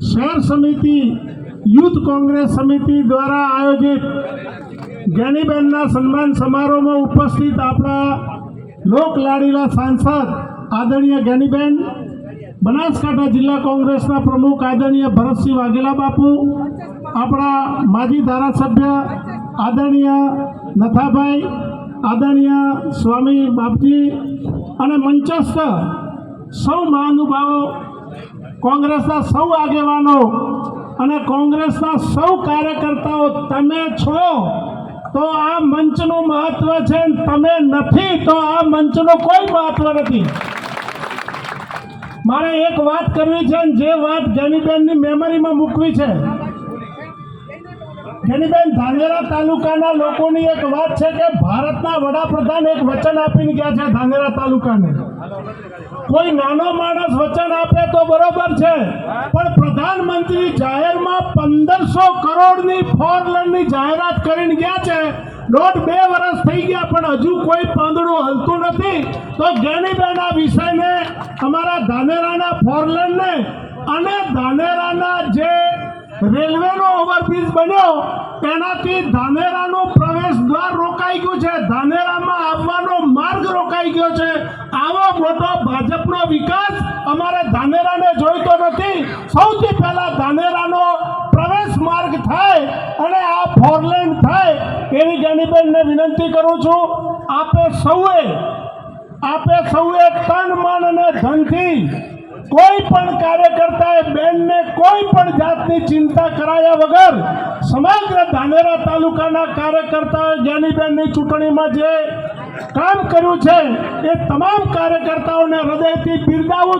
શહેર સમિતિ, યુથ કોંગ્રેસ સમિતિ દ્વારા આયોજિત જ્ઞાનીબેનના સન્માન સમારોહમાં ઉપસ્થિત આપણા લોકલાડીલા સાંસદ આદરણીય જ્ઞાનીબેન, બનાસકાંઠા જિલ્લા કોંગ્રેસના પ્રમુખ આદરણીય ભરતસિંહ વાઘેલા બાપુ, આપણા માજી ધારાસભ્ય આદરણીય નથાભાઈ, આદરણીય સ્વામી બાપજી અને મંચસ્થ સૌ મહાનુભાવો કોંગ્રેસના સૌ આગેવાનો અને કોંગ્રેસના સૌ કાર્યકર્તાઓ, તમે છો, તો આ મંચનું મહત્વ છે તમે નથી, તો આ મંચનું કોઈ મહત્વ નથી. મારે એક વાત કરવી છે જે વાત જેનીબેનની મેમરીમાં મૂકવી છે. જેનીબેન ધાંગેરા તાલુકાના લોકોની એક વાત છે કે ભારતના વડાપ્રધાન એક વચન આપીને ગયા છે ધાંગેરા તાલુકાને. કોઈ નાનો માણસ વચન આપે તો બરોબર છે. પણ પ્રધાનમંત્રી જાહેરમાં પંદરસો કરોડની ફોર લનની જાહેરાત કરીને ગયા છે. દોઢ બે વર્ષ થઈ ગયા પણ હજુ કોઈ પાંદડું હલતું નથી. તો ગેણીબેન આ વિષયને અમારા ધાનેરાના ફોરલેનને અને ધાનેરાના જે રેલવેનો ઓવરબ્રિજ બન્યો એનાથી ધાનેરાનું પ્રવેશ દ્વાર રોકાઈ ગયું છે. ધાનેરામાં આવવાનો માર્ગ રોકાઈ ગયો છે. મોટો ભાજપનો વિકાસ અમારે ધાનેરાને જોઈતો નથી. સૌથી પહેલા ધાનેરાનો પ્રવેશ માર્ગ થાય અને આ ફોરલેન થાય એવી જ્ઞાનીબેનને વિનંતી કરું છું. આપે સૌએ આપે સૌએ તન, મન અને ધનથી કોઈ પણ કાર્યકર્તાએ બેનને કોઈ પણ જાતની ચિંતા કરાયા વગર સમગ્ર ધાનેરા તાલુકાના કાર્યકર્તાઓએ જ્ઞાનીબેનની ચૂંટણીમાં જે કામ કર્યું છે એ તમામ કાર્યકર્તાઓને હૃદયથી બિરદાવું